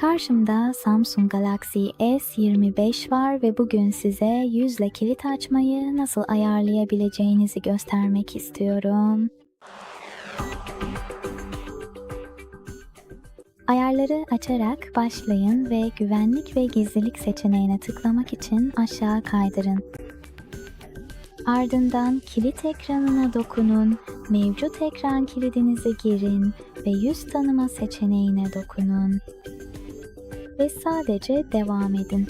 Karşımda Samsung Galaxy S25 var ve bugün size yüzle kilit açmayı nasıl ayarlayabileceğinizi göstermek istiyorum. Ayarları açarak başlayın ve güvenlik ve gizlilik seçeneğine tıklamak için aşağı kaydırın. Ardından kilit ekranına dokunun, mevcut ekran kilidinizi girin ve yüz tanıma seçeneğine dokunun. Ve sadece devam edin.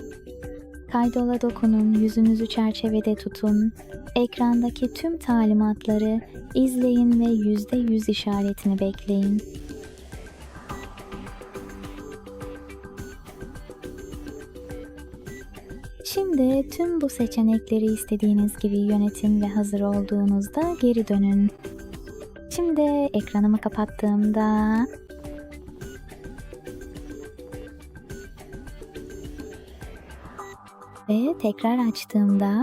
Kaydola dokunun, yüzünüzü çerçevede tutun, ekrandaki tüm talimatları izleyin ve %100 işaretini bekleyin. Şimdi tüm bu seçenekleri istediğiniz gibi yönetin ve hazır olduğunuzda geri dönün. Şimdi ekranımı kapattığımda ve tekrar açtığımda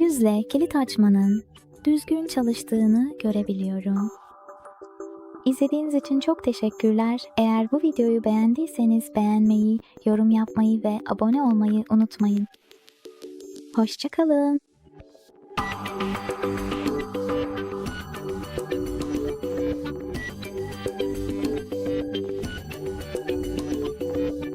yüzle kilit açmanın düzgün çalıştığını görebiliyorum. İzlediğiniz için çok teşekkürler. Eğer bu videoyu beğendiyseniz beğenmeyi, yorum yapmayı ve abone olmayı unutmayın. Hoşçakalın.